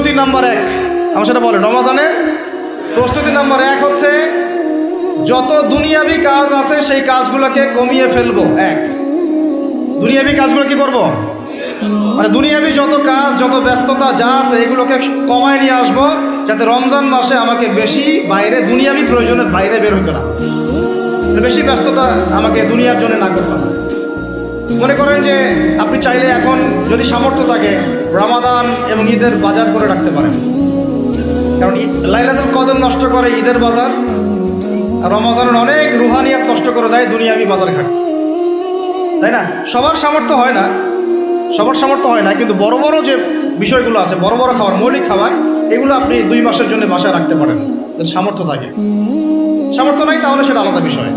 প্রস্তুতি নাম্বার এক। আমার সেটা বলেন রমাজানের প্রস্তুতি নাম্বার এক হচ্ছে, যত দুনিয়াবি কাজ আছে সেই কাজগুলোকে কমিয়ে ফেলব। এক। দুনিয়াবি কাজগুলো কি করব? মানে দুনিয়াবি যত কাজ, যত ব্যস্ততা যা আছে এগুলোকে কমায় নিয়ে আসব, যাতে রমজান মাসে আমাকে বেশি বাইরে, দুনিয়াবি প্রয়োজনের বাইরে বের হতো না। বেশি ব্যস্ততা আমাকে দুনিয়ার জন্য না করতে মনে করেন যে আপনি চাইলে এখন যদি সামর্থ্য থাকে রামাদান এবং ঈদের বাজার করে রাখতে পারেন। কারণ লাইলাতুল কদর নষ্ট করে ঈদের বাজার, রমজানের অনেক রুহানিয়াত নষ্ট করে দেয় দুনিয়াবি বাজার ঘাট তাই না? সবার সামর্থ্য হয় না, সবার সামর্থ্য হয় না, কিন্তু বড় বড় যে বিষয়গুলো আছে, বড় বড় খাবার, মৌলিক খাবার, এগুলো আপনি দুই মাসের জন্য বাসায় রাখতে পারেন। সামর্থ্য থাকে। সামর্থ্য নাই তাহলে সেটা আলাদা বিষয়।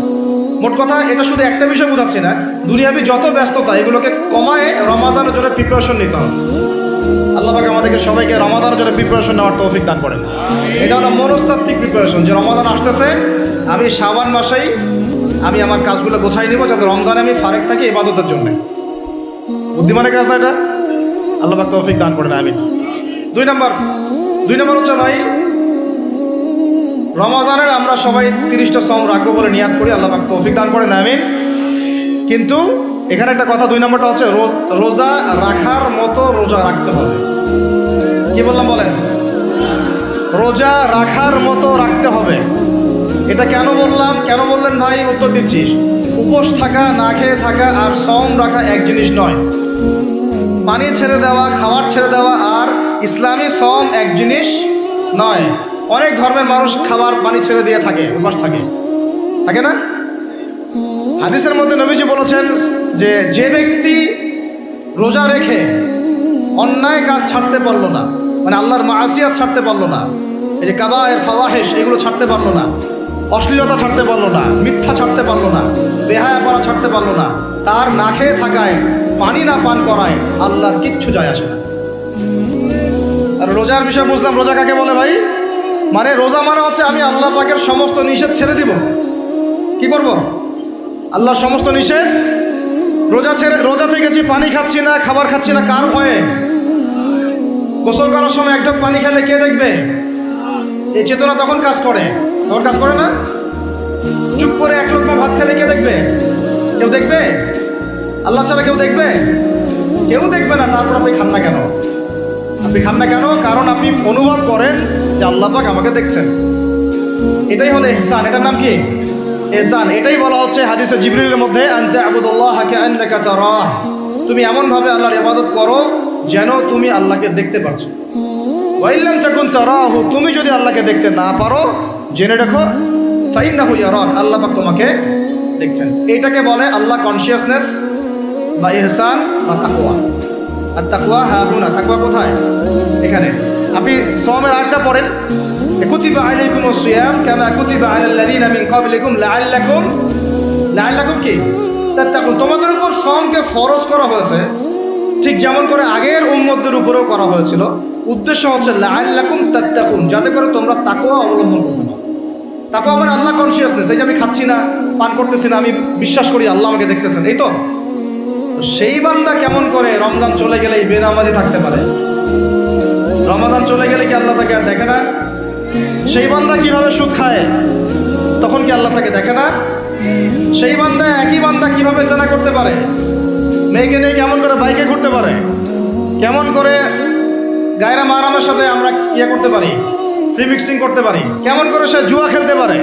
মোট কথা, এটা শুধু একটা বিষয় বোঝাচ্ছি না, দুনিয়াবি যত ব্যস্ততা, এগুলোকে কমায় রমাদানের জন্য প্রিপারেশন নিতে হবে। আল্লাহ পাক আমাদেরকে সবাইকে রমাদানের জন্য প্রিপারেশন নেওয়ার তৌফিক দান করেন। এটা হলো মনস্তাত্ত্বিক প্রিপারেশন যে রমাদান আসতেছে, আমি শাবান মাসেই আমি আমার কাজগুলো গোছাই নিব, যাতে রমজানে আমি ফারেক থাকি ইবাদতের জন্য। বুদ্ধিমানের কাজ না এটা? আল্লাহ তৌফিক দান করেন, আমিন। দুই নম্বর দুই নম্বর হচ্ছে ভাই রমাজানের আমরা সবাই তিরিশটা সম রাখব বলে নিয়াদ করি, আল্লাহ তৌফিক দান করেন, আমিন। কিন্তু এখানে একটা কথা, দুই নম্বরটা হচ্ছে রোজা রাখার মতো রোজা রাখতে হবে। কি বললাম বলেন? রোজা রাখার মতো রাখতে হবে। এটা কেন বললাম? কেন বললেন ভাই? উত্তর দিচ্ছিস উপোস থাকা, না খেয়ে থাকা আর সম রাখা এক জিনিস নয়। পানি ছেড়ে দেওয়া খাবার ছেড়ে দেওয়া আর ইসলামী সম এক জিনিস নয়। অনেক ধর্মের মানুষ খাবার, পানি ছেড়ে দিয়ে থাকে, উপাস থাকে। থাকে না? হাদিসের মধ্যে নবীজি বলেছেন যে যে ব্যক্তি রোজা রেখে অন্যায় কাজ ছাড়তে পারল না মানে আল্লাহর মাসিয়াত ছাড়তে পারল না, এই যে কাবায়ের ফাওয়াহেশ, এগুলো ছাড়তে পারল না, অশ্লীলতা ছাড়তে পারল না, মিথ্যা ছাড়তে পারল না, বেহায়া পড়া ছাড়তে পারল না, তার না খেয়ে থাকায়, পানি না পান করায় আল্লাহর কিচ্ছু যায় আসে না। আর রোজার বিষয় বুঝলাম, রোজা কাকে বলে ভাই? মানে রোজা মানে হচ্ছে আমি আল্লাহ পাকের সমস্ত নিষেধ ছেড়ে দিব। কি করব? আল্লাহর সমস্ত নিষেধ? রোজা ছেড়ে রোজা থেকেছি পানি খাচ্ছি না, খাবার খাচ্ছি না, কার ভয়ে? গোসল করার সময় এক ঢোক পানি খেলে কে দেখবে? এই চেতনা তখন কাজ করে। তখন কাজ করে না? চুপ করে এক লোকমা ভাত খেলে কে দেখবে? কেউ দেখবে? আল্লাহ ছাড়া কেউ দেখবে? কেউ দেখবে না, তারপর আপনি খান না কেন? আপনি খান না কেন? কারণ আপনি অনুভব করেন যে আল্লাহ আমাকে দেখছেন। এটাই হলো ইহসান এটার নাম কি? এহসান। এটাই বলা হচ্ছে হাদিসে জিবরিলের মধ্যে তুমি এমন ভাবে আল্লাহর ইবাদত করো যেন তুমি আল্লাহকে দেখতে পাচ্ছ। ওয়াইল্লাম চাকুন তারাহু, তুমি যদি আল্লাহকে দেখতে না পারো, জেনে রাখো, ফাইন্নাহু ইয়ারাক, আল্লাহ পাক তোমাকে দেখছেন। এটাকে বলে আল্লাহ কনসিয়াসনেস বা ইহসান বা তাকওয়া। আর তাকওয়া হ্যাঁ হুনা তাকওয়া কোথায়? এখানে। আপনি সমের আটটা পড়েন। কুতিবা আলাইকুম সিয়াম কামা কুতিবা আলাল লাযিনা মিন ক্বাবলিকুম লাআল্লাকুম লাআল্লাকুম কি? তাত্তাকুন। তোমাদের উপর সমকে ফরজ করা হয়েছে। ঠিক যেমন করে আগের উম্মতদের উপরেও করা হয়েছিল। উদ্দেশ্য হচ্ছে লাআল্লাকুম তাত্তাকুন, যাতে করে তোমরা তাকওয়া অবলম্বন করতে পারো। তাকওয়া মানে আল্লাহ কনসিয়াসনেস এই যে আমি খাচ্ছি না, পান করতেছি না, আমি বিশ্বাস করি আল্লাহ আমাকে দেখতেছেন, এই তো সেই বান্দা কেমন করে রমজান চলে গেলে এই বেনামাজি থাকতে পারে? রমাদান চলে গেলে কি আল্লাহ তাকে আর দেখে না? সেই বান্দা কীভাবে সুদ খায়, তখন কি আল্লাহ তাকে দেখে না? সেই বান্দা একই বান্দা কীভাবে সেনা করতে পারে? মেয়েকে নিয়ে কেমন করে বাইকে ঘুরতে পারে? কেমন করে গায়রা মারামের সাথে আমরা ইয়ে করতে পারি? ফ্রি মিক্সিং করতে পারি? কেমন করে সে জুয়া খেলতে পারে?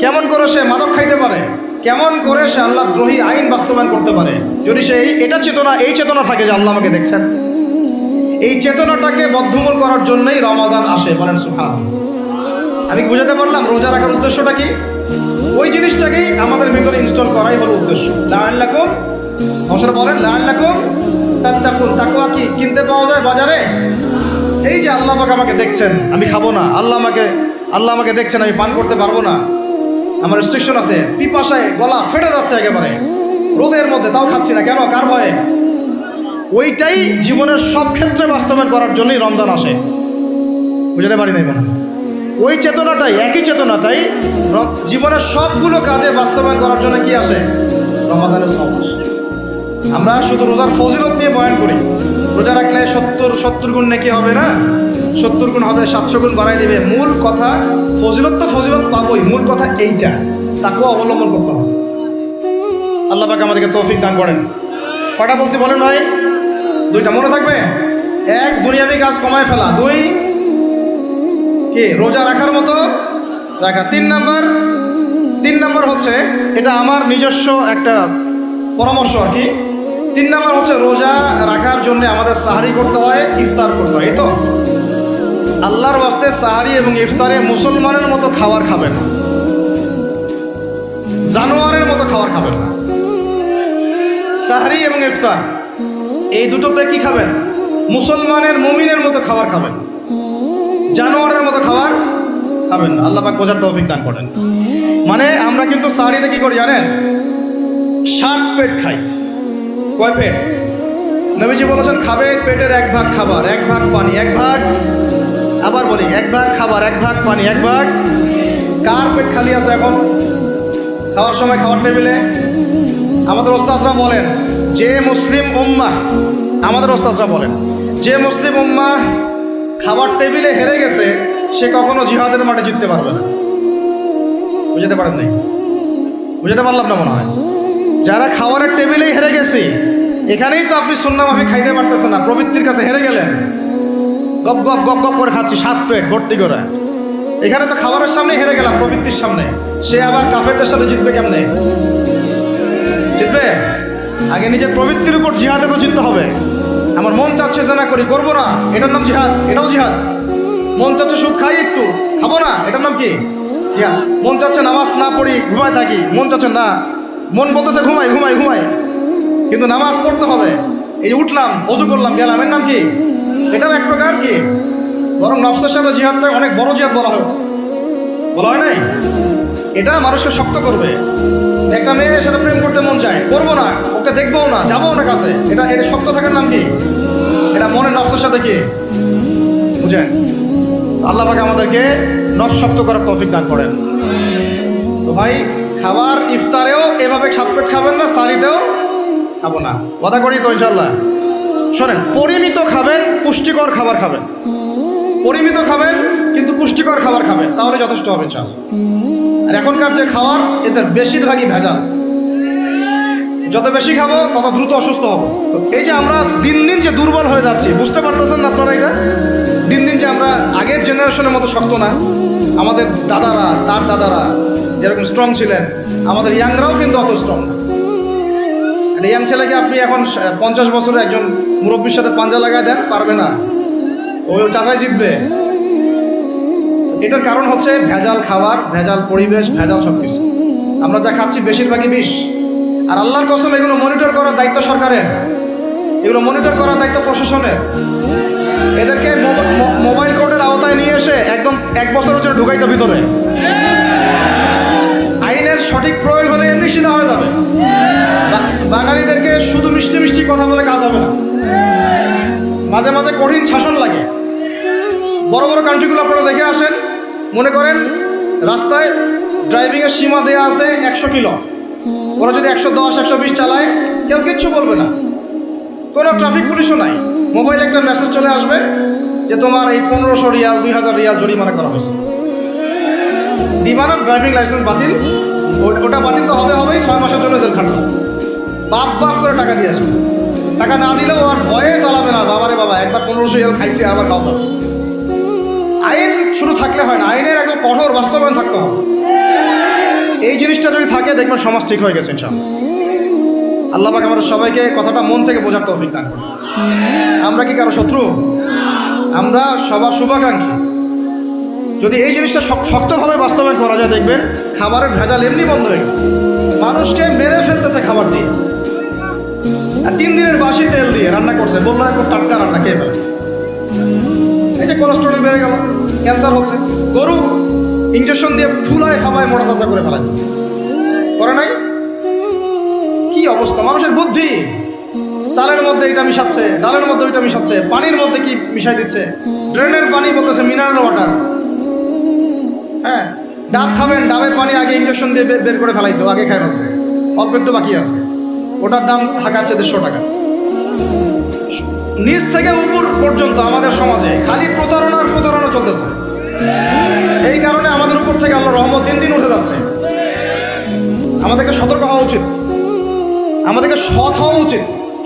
কেমন করে সে মাদক খাইতে পারে? কেমন করে সে আল্লাহ দ্রোহী আইন বাস্তবায়ন করতে পারে? যদি সে এটা চেতনা, এই চেতনা থাকে যে আল্লাহ আমাকে দেখছেন। এই চেতনাটাকে বদ্ধমূল করার জন্যই রমাজান আসে, বলেন সুহান আমি বুঝাতে পারলাম? রোজা রাখার উদ্দেশ্যটা কি? ওই জিনিসটাকেই আমাদের ভিতরে ইনস্টল করাই হলো উদ্দেশ্য। লান লাকুম অবসর বলেন লান লাকুম তাত্তাকুন। তাকুয়া কি? কিনতে পাওয়া যায় বাজারে? এই যে আল্লাহ পাক আমাকে দেখছেন, আমি খাব না। আল্লাহ আমাকে আল্লাহ আমাকে দেখছেন, আমি পান করতে পারব না। আমার রেস্ট্রিকশন আছে। পিপাসায় গলা ফেটে যাচ্ছে একেবারে। রোদের মধ্যে তাও খাচ্ছি না। কেন? কার ভয়ে? ওইটাই জীবনের সব ক্ষেত্রে বাস্তবায়ন করার জন্যই রমজান আসে। বুঝতে পারি নাই মনে ওই চেতনাটাই, একই চেতনাটাই জীবনের সবগুলো কাজে বাস্তবায়ন করার জন্য কি আসে? রমাদানের সব আমরা শুধু রোজার ফজিলত নিয়ে বয়ান করি। রোজা রাখলে সত্তর সত্তর গুণ নাকি হবে না? সত্তর গুণ হবে, সাতশো গুণ বাড়াই দিবে। মূল কথা, ফজিলত তো ফজিলত পাবোই। মূল কথা এইটা। তাকেও অবলম্বন করতে হবে। আল্লাহ পাক আমাদেরকে তৌফিক দান করেন। কটা বলছি বলেন ভাই? দুইটা মনে থাকবে? এক, দুনিয়াবি কাজ কমায় ফেলা। দুই, কি, রোজা রাখার মতো রাখা। তিন নাম্বার তিন নাম্বার হচ্ছে এটা আমার নিজস্ব একটা পরামর্শ আর কি। তিন নাম্বার হচ্ছে রোজা রাখার জন্য আমাদের সাহারি করতে হয়, ইফতার করতে হয় তো? আল্লাহর বাস্তে সাহারি এবং ইফতারে মুসলমানের মতো খাবার খাবেন না। জানোয়ারের মতো খাবার খাবেন না। সাহারি এবং ইফতার। এই দুটোতে কি খাবেন? মুসলমানের মুমিনের মতো খাবার খাবেন। জানোয়ারের মতো খাবার খাবেন আল্লাহ পাক বোঝার তৌফিক দান করেন। মানে আমরা কিন্তু সাহারিতে কি করি জানেন? ষাট পেট খাই। কয় পেট নবীজি বলেছেন, খাবে পেটের এক ভাগ খাবার, এক ভাগ পানি, এক ভাগ আবার বলি, এক ভাগ খাবার, এক ভাগ পানি, এক ভাগ কার পেট খালি আছে এখন? খাওয়ার সময় খাওয়ার টেবিলে? আমাদের ওস্তাজরা বলেন যে মুসলিম উম্মা আমাদের ওস্তাজরা বলেন, যে মুসলিম উম্মা খাবার টেবিলে হেরে গেছে, সে কখনো জিহাদের মাঠে জিততে পারবে না। বুঝতে পারেন নাই? বুঝতে পারলাম না মনে হয়। যারা খাবারের টেবিলেই হেরে গেছে, এখানেই তো আপনি শুনলাম আমি খাইতে পারতেছেন না, প্রবৃত্তির কাছে হেরে গেলেন। গপ গপ গপ গপ করে খাচ্ছি, সাত পেট ভর্তি করে। এখানে তো খাবারের সামনে হেরে গেলাম, প্রবৃত্তির সামনে। সে আবার কাফেরদের সাথে জিতবে কেমনে? আগে নিজের প্রবৃত্তির উপর জিহাদে তো জিততে হবে। আমার মন চাচ্ছে যে না করি, করব না। এটার নাম জিহাদ, এটাও জিহাদ। মন চাচ্ছে সুদ খাই একটু, খাব না, এটার নাম কি? জিহাদ। মন চাচ্ছে নামাজ না পড়ি, ঘুমায় থাকি, মন চাচ্ছে না। মন বলতেছে ঘুমাই ঘুমাই ঘুমাই। কিন্তু নামাজ পড়তে হবে। এই যে উঠলাম, অজু করলাম, গেলাম, এর নাম কি? এটাও এক প্রকার কি? বরং নফসের সাথে জিহাদটা অনেক বড় জিহাদ বলা হয়েছে। বলা হয় নাই? এটা মানুষকে শক্ত করবে। একটা মেয়ে, সেটা প্রেম করতে মন চায়। করব না, ওকে দেখব না যাব ওনার কাছে। এটা এটা শক্ত থাকার নাম কি? এটা মনের নফসের সাথে কি? বুঝেন? আল্লাহ পাকে আমাদেরকে নফস শক্ত করার তৌফিক দান করেন। তো ভাই, খাবার ইফতারেও এভাবে সাত পেট খাবেন না, সারিতেও খাব না। কথা করি তো ইনশাল্লাহ শোনেন, পরিমিত খাবেন, পুষ্টিকর খাবার খাবেন। পরিমিত খাবেন, কিন্তু পুষ্টিকর খাবার খাবেন, তাহলে যথেষ্ট হবে চাল এখনকার যে খাওয়ার এতে বেশিরভাগই ভেজাল। যত বেশি খাব, তত দ্রুত অসুস্থ হব। তো এই যে আমরা দিন দিন যে দুর্বল হয়ে যাচ্ছি, বুঝতে পারতেছেন না আপনারা এটা? দিন দিন যে আমরা আগের জেনারেশনের মতো শক্ত না। আমাদের দাদারা, তার দাদারা যেরকম স্ট্রং ছিলেন, আমাদের ইয়াংরাও কিন্তু অত স্ট্রং না। ইয়াং ছেলেকে আপনি এখন পঞ্চাশ বছরের একজন মুরব্বীর সাথে পাঞ্জা লাগায় দেন, পারবে না। ও চাচাই জিতবে। এটার কারণ হচ্ছে ভেজাল খাবার, ভেজাল পরিবেশ, ভেজাল সব কিছু আমরা যা খাচ্ছি বেশিরভাগই বিষ। আর আল্লাহর কসম, এগুলো মনিটর করার দায়িত্ব সরকারের। এগুলো মনিটর করার দায়িত্ব প্রশাসনের। এদেরকে মোবাইল কোর্টের আওতায় নিয়ে এসে একদম এক বছরের জন্য ঢুকাইতে ভিতরে। আইনের সঠিক প্রয়োগ হলে এমনি সিধা হয়ে যাবে। বাঙালিদেরকে শুধু মিষ্টি মিষ্টি কথা বলে কাজ হবে না। মাঝে মাঝে কঠিন শাসন লাগে। বড় বড় কান্ট্রিগুলো আপনারা দেখে আসেন। মনে করেন রাস্তায় ড্রাইভিংয়ের সীমা দেওয়া আছে একশো কিলো। ওরা যদি একশো দশ, একশো বিশ চালায়, কেউ কিচ্ছু বলবে না। কোনো ট্রাফিক পুলিশও নাই। মোবাইলে একটা মেসেজ চলে আসবে যে তোমার এই পনেরোশো রিয়াল, দুই হাজার রিয়াল জরিমানা করা হয়েছে। দিবানা ড্রাইভিং লাইসেন্স বাতিল। ওটা বাতিল তো হবে, হবেই, ছয় মাসের জন্য জেল বাপ বাপ করে টাকা দিয়ে আসবে। টাকা না দিলেও আর ভয়ে চালাবে না। বাবারে বাবা, একবার পনেরোশো রিয়াল খাইছে আবার খাওয়া শুধু থাকলে হয় না, আইনের একদম কঠোর বাস্তবায়ন থাকতে হবে। এই জিনিসটা যদি থাকে, দেখবেন সমাজ ঠিক হয়ে গেছে, ইনশাআল্লাহ। আল্লাহ পাক আমাদের সবাইকে কথাটা মন থেকে বোঝার তৌফিক দান। আমরা কি কারও শত্রু? আমরা সবার শুভাকাঙ্ক্ষী। যদি এই জিনিসটা শক্তভাবে বাস্তবায়ন করা যায়, দেখবেন খাবারের ভেজাল এমনি বন্ধ হয়ে গেছে। মানুষকে মেরে ফেলতেছে খাবার দিয়ে। আর তিন দিনের বাসি তেল দিয়ে রান্না করছে, বলল একটু টাটকা রান্না খেয়ে ফেলে। এই যে কোলেস্ট্রল বেড়ে গেল। ক্যান্সার হচ্ছে। গরু ইঞ্জেকশন দিয়ে ফুলায় হাওয়ায় মোটা তাজা করে ফেলায়। করে নাই? কি অবস্থা? মানুষের বুদ্ধি। চালের মধ্যে এটা মিশাচ্ছে, ডালের মধ্যে ওইটা মিশাচ্ছে, পানির মধ্যে কি মিশাই দিচ্ছে? ড্রেনের পানি বলতেছে মিনারেল ওয়াটার হ্যাঁ ডাব খাবেন, ডাবের পানি আগে ইঞ্জেকশন দিয়ে বের করে ফেলাইছে আগে খাই ফেলছে। অল্প একটু বাকি আছে। ওটার দাম ঢাকাচ্ছে দেড়শো টাকা। নিচ থেকে উপর পর্যন্ত আমাদের সমাজে খালি প্রতারণার চলতেছে। এই কারণে আমাদের উপর থেকে আল্লাহ রহমত দিন দিন উঠে যাচ্ছে। আমাদেরকে সতর্ক হওয়া উচিত। আমাদেরকে সৎ হওয়া উচিত।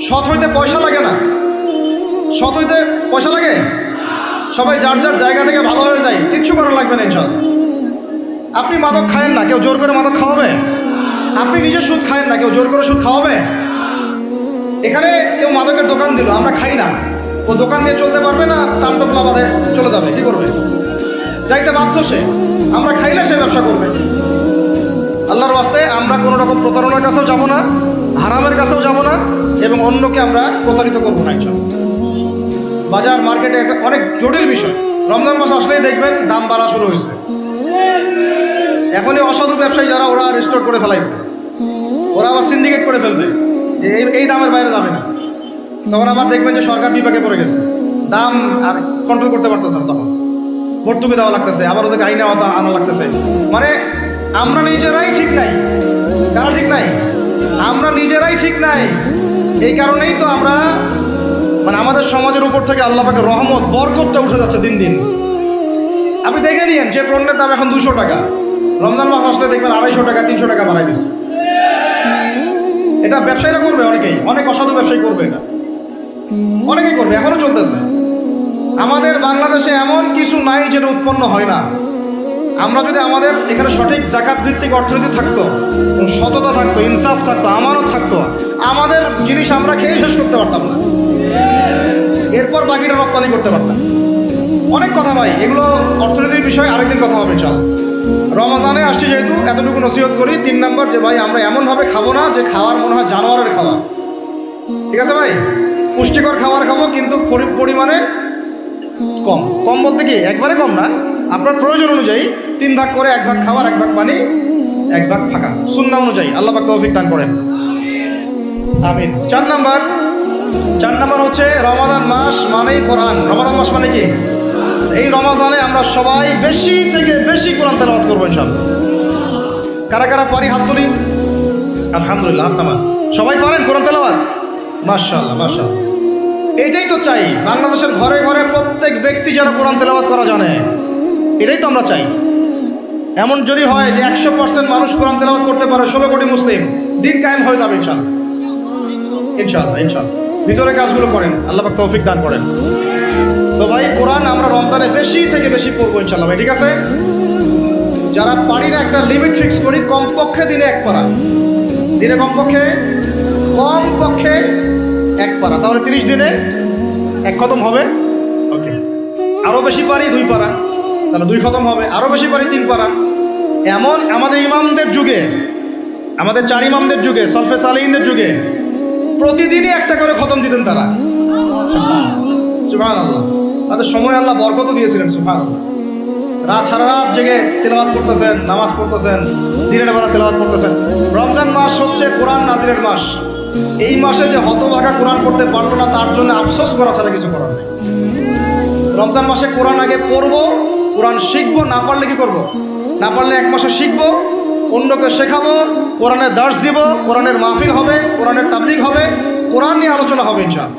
সৎ হইতে পয়সা লাগে না। সৎ হইতে পয়সা লাগে? সবাই যার যার জায়গা থেকে ভালো হয়ে যায়, কিচ্ছু করা লাগবে না এইসব আপনি মাদক খায়েন না, কেউ জোর করে মাদক খাওয়াবে? আপনি নিজের সুদ খায়েন না, কেউ জোর করে সুদ খাওয়াবে? এখানে কেউ মাদকের দোকান দিল, আমরা খাই না। ও দোকান দিয়ে চলতে পারবে না টামটপলা বাদে চলে যাবে। কি করবে? যাইতে বাধ্য সে। আমরা খাইলে সে ব্যবসা করবে। আল্লাহর বাস্তে আমরা কোনো রকম প্রতারণার কাছেও যাব না, হারামের কাছেও যাব না, এবং অন্যকে আমরা প্রতারিত করব না ইনশাল্লাহ। বাজার, মার্কেটে একটা অনেক জটিল বিষয়। রমজান মাস আসলেই দেখবেন দাম বাড়া শুরু হয়েছে। এখনই অসাধু ব্যবসায়ী যারা, ওরা রেস্টোর করে ফেলাইছে। ওরা আবার সিন্ডিকেট করে ফেলবে। এই দামের বাইরে যাবে না। তখন আবার দেখবেন যে সরকার বিপাকে পড়ে গেছে। দাম আর কন্ট্রোল করতে পারতেছে না তখন। ভর্তুকি দেওয়া লাগতেছে, আবার ওদেরকে আইনে আনা লাগতেছে। মানে আমরা নিজেরাই ঠিক নাই। কারা ঠিক নাই? আমরা নিজেরাই ঠিক নাই। এই কারণেই তো আমরা মানে আমাদের সমাজের উপর থেকে আল্লাহ পাকে রহমত, বরকতটা উঠে যাচ্ছে দিন দিন। আপনি দেখে নিয়েন, যে পণ্যের দাম এখন দুশো টাকা। রমজান মাস আসলে দেখবেন আড়াইশো টাকা, তিনশো টাকা বাড়াই দিচ্ছে। এটা ব্যবসায়ীরা করবে অনেকেই, অনেক অসাধু ব্যবসায়ী করবে এটা। অনেকেই করবে, এখনও চলতেছে। আমাদের বাংলাদেশে এমন কিছু নাই যেটা উৎপন্ন হয় না। আমরা যদি আমাদের এখানে সঠিক জাকাত ভিত্তিক অর্থনীতি থাকতো সততা থাকতো, ইনসাফ থাকতো, আমানত থাকতো, আমাদের জিনিস আমরা খেয়ে শেষ করতে পারতাম না। এরপর বাকিটা রপ্তানি করতে পারতাম। অনেক কথা ভাই, এগুলো অর্থনীতির বিষয়, আরেকদিন কথা হবে চল রমাজানে আসছি যেহেতু, এতটুকু নসিহত করি, তিন নম্বর যে ভাই, আমরা এমনভাবে খাব না যে খাওয়ার মনে হয় জানোয়ারের খাওয়া ঠিক আছে ভাই? পুষ্টিকর খাবার খাব, কিন্তু পরি- পরিমাণে কম। কম বলতে কি, একবারে কম না। আপনার প্রয়োজন অনুযায়ী তিন ভাগ করে এক ভাগ খাবার, এক ভাগ পানি, এক ভাগ ফাঁকা। শূন্য অনুযায়ী। আল্লাহ পাক তৌফিক দান করেন। আমিন। চার নাম্বার। চার নাম্বার হচ্ছে রমাদান মাস মানেই কোরআন। রমাদান মাস মানে কি? এই রমাজানে আমরা সবাই বেশি থেকে বেশি কোরআন তেলাওয়াত করব ইনশাল্লাহ কারা কারা পারি হাত তুলি? আলহামদুলিল্লাহ, হাত সবাই পারেন কোরআন তেলাওয়াত? মাশাআল্লাহ মাশাআল্লাহ। এটাই তো চাই। বাংলাদেশের ঘরে ঘরে প্রত্যেক ব্যক্তি যেন কোরআন তেলাওয়াত করা জানে। এটাই তো আমরা চাই। এমন যদি হয় যে একশো পার্সেন্ট মানুষ কোরআন তেলাওয়াত করতে পারে, ষোলো কোটি মুসলিম, দিন কায়েম হয়ে যাবে ইনশাল্লাহ। ইনশাল্লাহ ইনশাল্লাহ। ভিতরে কাজগুলো করেন, আল্লাহ তৌফিক দান করেন। তো ভাই, কোরআন আমরা রমজানে বেশি থেকে বেশি পড়ব ইনশাল্লাহ ভাই, ঠিক আছে? যারা পারি না একটা লিমিট ফিক্স করি, কমপক্ষে দিনে এক পারা। দিনে কমপক্ষে কমপক্ষে এক পারা তাহলে তিরিশ দিনে এক খতম হবে। ওকে আরও বেশি পারি দুই পারা তাহলে দুই খতম হবে। আরও বেশি পারি তিন পারা এমন আমাদের ইমামদের যুগে আমাদের চার ইমামদের যুগে সলফে সালিনদের যুগে প্রতিদিনই একটা করে খতম দিতেন তারা। সুহান আল্লাহ তাদের সময় আল্লাহ বরকত দিয়েছিলেন সুহান আল্লাহ রাত সারা রাত জেগে তেলাবাদ করতেছেন নামাজ পড়তেছেন দিনের বেলা তেলাবাদ করতেছেন। রমজান মাস হচ্ছে কোরআন নাজিরের মাস। এই মাসে যে হতভাগা কোরআন পড়তে পারল না, তার জন্য আফসোস করা ছাড়া কিছু করার নেই। রমজান মাসে কোরআন আগে পড়ব, কোরআন শিখব, না পারলে কি করব। না পারলে এক মাসে শিখব, অন্যকে শেখাবো কোরআনের দাস দিব, কোরআনের মাহফিল হবে, কোরআনের তাবলিগ হবে, কোরআন নিয়ে আলোচনা হবে ইনশাল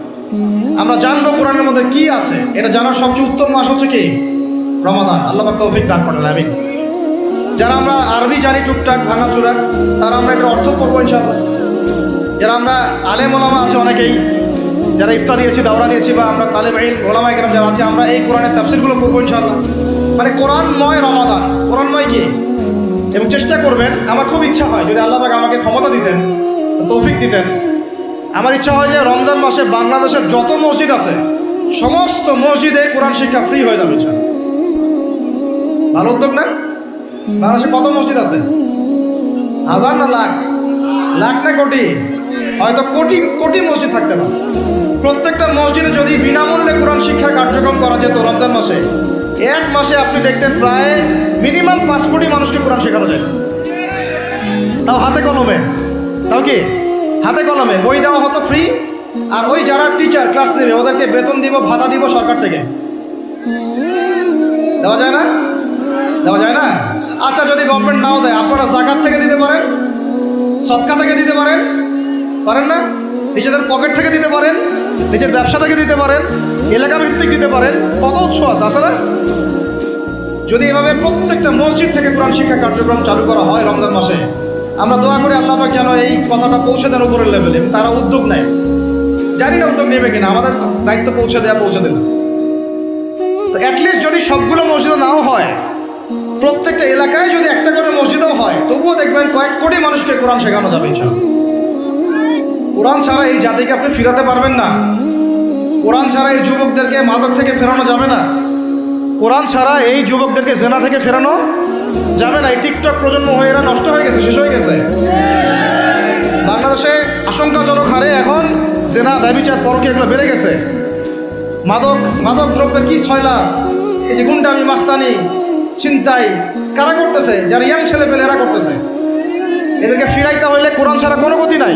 আমরা জানব কোরআনের মধ্যে কি আছে, এটা জানার সবচেয়ে উত্তম মাস হচ্ছে কি? রমাদান। আল্লাহ তৌফিক দান করেন আমি যারা আমরা আরবি জানি, টুকটাক, ভাঙাচুরা, তারা আমরা একটা অর্থ করব ইনশাল্লাহ যারা আমরা আলেম ওলামা আছে অনেকেই, যারা ইফতা দিয়েছি দাওরা দিয়েছি বা আমরা তালেব আইন ওলামা এখানে যারা আছে, আমরা এই কোরআনের তাফসিরগুলো করব ইনশাল্লাহ মানে কোরআনময় রমাদান, কোরআনময় কি? এবং চেষ্টা করবেন, আমার খুব ইচ্ছা হয়, যদি আল্লাহ আমাকে ক্ষমতা দিতেন, তৌফিক দিতেন, আমার ইচ্ছা হয় যে রমজান মাসে বাংলাদেশের যত মসজিদ আছে, সমস্ত মসজিদে কোরআন শিক্ষা ফ্রি হয়ে যাবে ভালো উদ্যোগ না? বাংলাদেশে কত মসজিদ আছে? হাজার না লাখ? লাখ না কোটি? হয়তো কোটি কোটি মসজিদ থাকতে না প্রত্যেকটা মসজিদে যদি বিনামূল্যে কোরআন শিক্ষা কার্যক্রম করা যেত রমজান মাসে, এক মাসে আপনি দেখতেন প্রায় মিনিমাম পাঁচ কোটি মানুষকে কোরআন শেখানো যায়। তাও হাতে কলমে। তাও কি? হাতে কলমে। বই দেওয়া হতো ফ্রি আর ওই যারা টিচার ক্লাস নেবে, ওদেরকে বেতন দিব, ভাতা দিব সরকার থেকে। দেওয়া যায় না? দেওয়া যায় না? আচ্ছা যদি গভর্নমেন্ট নাও দেয়, আপনারা জাকাত থেকে দিতে পারেন, সৎকা থেকে দিতে পারেন পারেন না? নিজেদের পকেট থেকে দিতে পারেন, নিজের ব্যবসা থেকে দিতে পারেন এলাকা ভিত্তিক দিতে পারেন, কত উৎস আছে আছে না? যদি এভাবে প্রত্যেকটা মসজিদ থেকে কোরআন শিক্ষা কার্যক্রম চালু করা হয় রমজান মাসে, আমরা দোয়া করি আল্লাহ যেন এই কথাটা পৌঁছে দেন উপরের লেভেলে তারা উদ্যোগ নেয়। জানি না উদ্যোগ নেবে কিনা, আমাদের দায়িত্ব পৌঁছে দেওয়া পৌঁছে দেবে। তো অ্যাটলিস্ট যদি সবগুলো মসজিদে নাও হয়, প্রত্যেকটা এলাকায় যদি একটা করে মসজিদও হয়, তবুও দেখবেন কয়েক কোটি মানুষকে কোরআন শেখানো যাবে, ইনশাআল্লাহ। কোরআন ছাড়া এই জাতিকে আপনি ফিরাতে পারবেন না। কোরআন ছাড়া এই যুবকদেরকে মাদক থেকে ফেরানো যাবে না। কোরআন ছাড়া এই যুবকদেরকে জেনা থেকে ফেরানো যাবে না। এই টিকটক প্রজন্ম হয়ে এরা নষ্ট হয়ে গেছে, শেষ হয়ে গেছে। বাংলাদেশে আশঙ্কাজনক হারে এখন জেনা, ব্যবিচার পরকে এগুলো বেড়ে গেছে। মাদক মাদক দ্রব্যের কি ছয়লা? এই যে গুন্ডামি, মাস্তানি, ছিনতাই, কারা করতেছে? যারা ইয়াং ছেলে পেলে এরা করতেছে। এদেরকে ফিরাইতে হইলে কোরআন ছাড়া কোনো গতি নাই।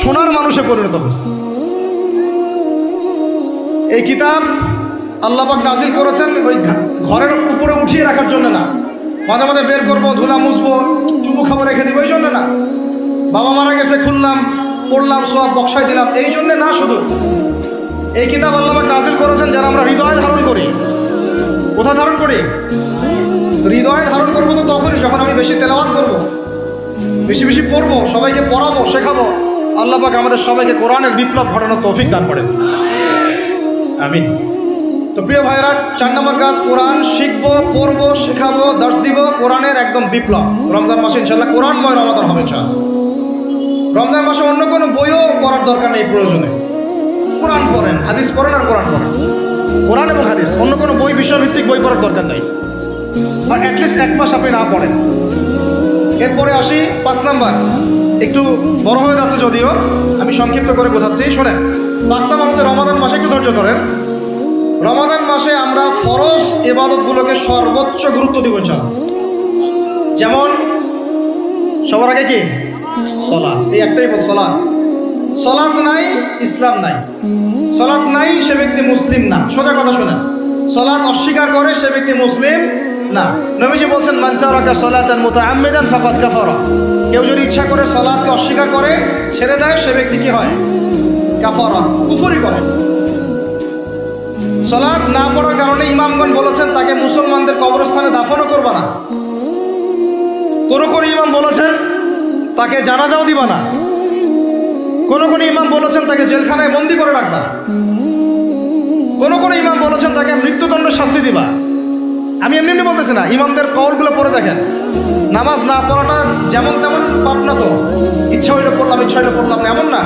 সোনার মানুষে পরিণত হয়েছে। এই কিতাব আল্লাপাক নাজিল করেছেন ওই ঘরের উপরে উঠিয়ে রাখার জন্য না। মাঝে মাঝে বের করব, ধুলা মুছবো চুবু খাবার রেখে দিব, এই জন্য না। বাবা মারা গেছে, খুললাম, পড়লাম সব বক্সায় দিলাম, এই জন্য না শুধু। এই কিতাব আল্লাপাক নাজিল করেছেন যারা আমরা হৃদয় ধারণ করি। কোথায় ধারণ করি? হৃদয়ে ধারণ করব তো তখনই, যখন আমি বেশি তেলাওয়াত করব, বেশি বেশি পড়ব, সবাইকে পড়াবো, শেখাবো। আল্লাহ পাক আমাদের সবাইকে কোরআনের বিপ্লব ঘটানোর তৌফিক দান করেন। আমি তো প্রিয় ভাইরা চার নম্বর কাজ, কোরআন শিখব, পড়ব, শেখাবো, দর্শ দিব, কোরআনের একদম বিপ্লব। রমজান মাসে ইনশাল্লাহ কোরআনময় রমাদান হবে ইনশাল্লাহ রমজান মাসে অন্য কোনো বইও পড়ার দরকার নেই, প্রয়োজনে। কোরআন পড়েন, হাদিস পড়েন আর কোরআন পড়েন। কোরআন এবং হাদিস, অন্য কোনো বই, বিষয়ভিত্তিক বই পড়ার দরকার নেই। আর অ্যাটলিস্ট এক মাস আপনি না পড়েন। এরপরে আসি পাঁচ নাম্বার। একটু বড় হয়ে যাচ্ছে যদিও, আমি সংক্ষিপ্ত করে বোঝাচ্ছি। শোনেন পাঁচ নাম্বার হচ্ছে রমাদান মাসে একটু ধৈর্য ধরেন। রমাদান মাসে আমরা ফরজ এবাদতগুলোকে সর্বোচ্চ গুরুত্ব দিব, ইনশাআল্লাহ। যেমন, সবার আগে কি? সলা এই একটাই বল সলা সলাৎ নাই, ইসলাম নাই। সলাৎ নাই, সে ব্যক্তি মুসলিম না। সোজা কথা শোনেন। সলাৎ অস্বীকার করে সে ব্যক্তি মুসলিম না। নবীজি বলছেন মানচারাকা মতো মুতাআম্মিদান ফাকাদ কাফারা। কেউ যদি ইচ্ছা করে সলাৎকে অস্বীকার করে, ছেড়ে দেয়, সে ব্যক্তি কি হয়? কাফারা, কুফরি করে। সলাৎ না পড়ার কারণে ইমামগণ বলেছেন, তাকে মুসলমানদের কবরস্থানে দাফনও করবা না। কোনো কোনো ইমাম বলেছেন, তাকে জানাজাও দিবা না। কোনো কোনো ইমাম বলেছেন, তাকে জেলখানায় বন্দি করে রাখবা কোনো কোনো ইমাম বলেছেন, তাকে মৃত্যুদণ্ড শাস্তি দিবা। আমি এমনি এমনি বলতেছি না ইমামদের কলগুলো পড়ে দেখেন নামাজ না পড়াটা যেমন তেমন পাপ না তো ইচ্ছা হইলে পড়লাম ইচ্ছা হইলে পড়লাম না এমন না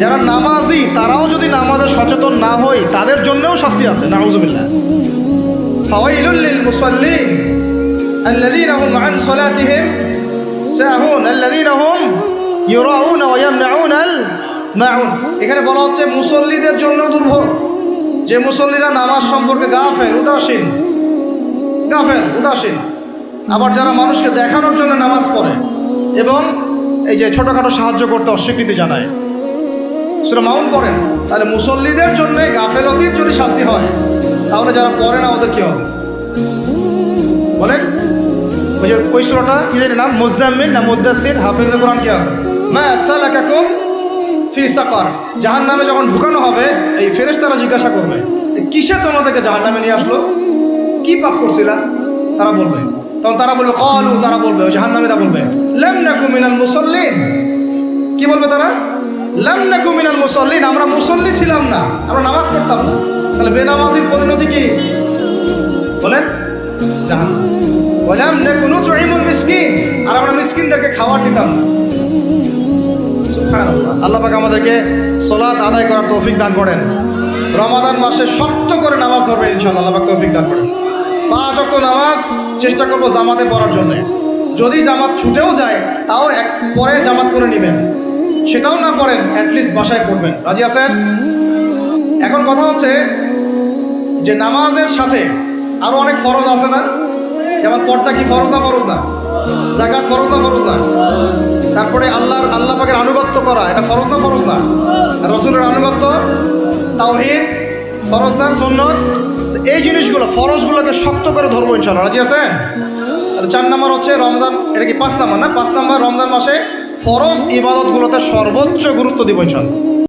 যারা নামাজি তারাও যদি নামাজে সচেতন না হয় তাদের জন্যও শাস্তি আছে নাউজুবিল্লাহ ফাওয়াইলুল লিল মুসাল্লিন الذين هم عن صلاتهم সাহুন الذين هم يراؤون ويمنعون الماعون এখানে বলা হচ্ছে মুসল্লিদের জন্য দুর্ভোগ যে মুসল্লিরা নামাজ সম্পর্কে গাফেল উদাসীন গাফেল, উদাসীন। আবার যারা মানুষকে দেখানোর জন্য নামাজ পড়ে এবং এই যে ছোটোখাটো সাহায্য করতে অস্বীকৃতি জানায় সেটা মাউন্ট করেন তাহলে মুসল্লিদের জন্য গাফেলতির যদি শাস্তি হয়, তাহলে যারা পড়ে না ওদের কি হবে? বলেন, ওই যে, ওই সুরাটা কি জানি নাম? মুজাম্মিল না মুদাসির হাফিজ কোরআন কি আছে? মা সালাকাকুম ফি সাকার। জাহান নামে যখন ঢুকানো হবে, এই ফেরেশতারা জিজ্ঞাসা করবে, "এ কিসে তোমাদেরকে জাহান নামে নিয়ে আসলো? কি পাপ করছিলা? তারা বলবে। তখন তারা বলবে, কলু তারা বলবে ওই জাহান বলবে, লাম নাকু মিনাল মুসাল্লিন কি বলবে তারা? লাম নাকু মিনাল মুসাল্লিন আমরা মুসল্লি ছিলাম না, আমরা নামাজ পড়তাম না। তাহলে বেনামাজির পরিণতি কি? বলেন, জাহান বললাম কোনো চহিমুল মিসকিন আর আমরা মিসকিনদেরকে খাবার দিতাম না। আল্লাহ আমাদেরকে সলাৎ আদায় করার তৌফিক দান করেন। রমাদান মাসে শক্ত করে নামাজ ধরবেন ইনশাআল্লাহ। আল্লাহ তৌফিক দান করেন। পাঁচ অক্ট নামাজ চেষ্টা করব জামাতে পড়ার জন্য। যদি জামাত ছুটেও যায়, তাও এক পরে জামাত করে নেবেন। সেটাও না পড়েন অ্যাটলিস্ট বাসায় পড়বেন রাজি আছেন? এখন কথা হচ্ছে যে নামাজের সাথে আরও অনেক ফরজ আছে না? যেমন পর্দা কি ফরজ না ফরজ না? জাকাত ফরজ না ফরজ না? তারপরে আল্লাহর, আল্লাহ পাকের আনুগত্য করা, এটা ফরজ না ফরজ না? রসুলের আনুগত্য? তাওহিদ? ফরজ না সুন্নত? এই জিনিসগুলো, ফরজগুলোকে শক্ত করে ধরবো ইনশাল্লাহ রাজি আছেন? চার নাম্বার হচ্ছে রমজান, এটা কি পাঁচ নাম্বার না? পাঁচ নাম্বার রমজান মাসে ফরজ ইবাদতগুলোতে সর্বোচ্চ গুরুত্ব দিব ইনশাল্লাহ